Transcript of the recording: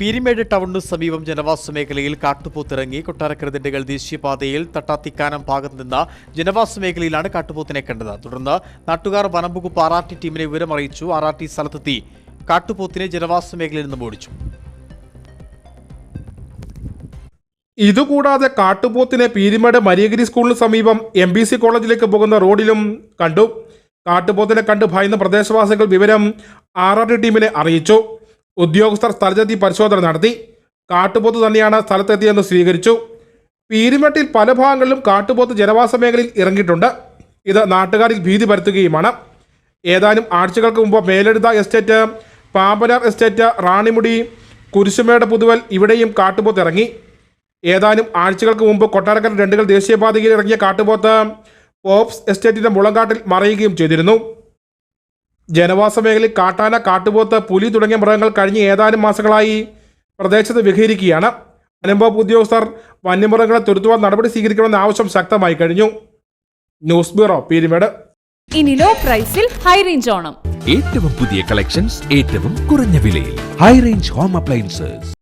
പീരിമേട് ടൗണിന് സമീപം ജനവാസ മേഖലയിൽ കാട്ടുപോത്തിറങ്ങി കൊട്ടാരക്കരതിണ്ടകൾ ദേശീയപാതയിൽ തട്ടാത്തിക്കാനം ഭാഗത്ത് നിന്ന് ജനവാസ മേഖലയിലാണ് കാട്ടുപോത്തിനെ കണ്ടത്. തുടർന്ന് നാട്ടുകാർ വനംവകുപ്പ് ആർ ആർ ടി ടീമിനെ വിവരമറിയിച്ചു. ആർ ആർ ടി സ്ഥലത്തെത്തി കാട്ടുപോത്തിനെ ജനവാസ മേഖലയിൽ നിന്നും ഓടിച്ചു. ഇതുകൂടാതെ കാട്ടുപോത്തിനെ പീരിമേട് മരിയഗിരി സ്കൂളിന് സമീപം എം ബി സി കോളേജിലേക്ക് പോകുന്ന റോഡിലും കണ്ടു. കാട്ടുപോത്തിനെ കണ്ട് ഭയന്ന പ്രദേശവാസികൾ വിവരം ആർ ആർ ടി ടീമിനെ അറിയിച്ചു. ഉദ്യോഗസ്ഥർ സ്ഥലത്തെത്തി പരിശോധന നടത്തി. കാട്ടുപോത്ത് തന്നെയാണ് സ്ഥലത്തെത്തിയെന്ന് സ്വീകരിച്ചു പീരുമട്ടിൽ പല ഭാഗങ്ങളിലും കാട്ടുപോത്ത് ജനവാസ മേഖലയിൽ ഇറങ്ങിയിട്ടുണ്ട്. ഇത് നാട്ടുകാരിൽ ഭീതി പരത്തുകയുമാണ്. ഏതാനും ആഴ്ചകൾക്ക് മുമ്പ് മേലെടുത്ത എസ്റ്റേറ്റ് പാമ്പനാർ എസ്റ്റേറ്റ് റാണിമുടി കുരിശുമേട് പുതുവൽ ഇവിടെയും കാട്ടുപോത്ത് ഇറങ്ങി. ഏതാനും ആഴ്ചകൾക്ക് മുമ്പ് കൊട്ടാരക്കര രണ്ടുകൾ ദേശീയപാതയിൽ ഇറങ്ങിയ കാട്ടുപോത്ത് പോപ്സ് എസ്റ്റേറ്റിന്റെ മുളങ്കാട്ടിൽ മറയുകയും ചെയ്തിരുന്നു. ജനവാസ മേഖലയിൽ കാട്ടാന കാട്ടുപോത്ത് പുലി തുടങ്ങിയ മൃഗങ്ങൾ കഴിഞ്ഞ ഏതാനും മാസങ്ങളായി പ്രദേശത്ത് വിഹരിക്കുകയാണ്. വനംവകുപ്പ് ഉദ്യോഗസ്ഥർ വന്യമൃഗങ്ങളെ തുരുത്തുവാൻ നടപടി സ്വീകരിക്കണമെന്ന ആവശ്യം ശക്തമായി കഴിഞ്ഞു. News bureau Peermade. ഇനി ലോ പ്രൈസിൽ ഹൈ റേഞ്ച് ഓണം. ഏറ്റവും പുതിയ കളക്ഷൻസ് ഏറ്റവും കുറഞ്ഞ വിലയിൽ. High range home appliances.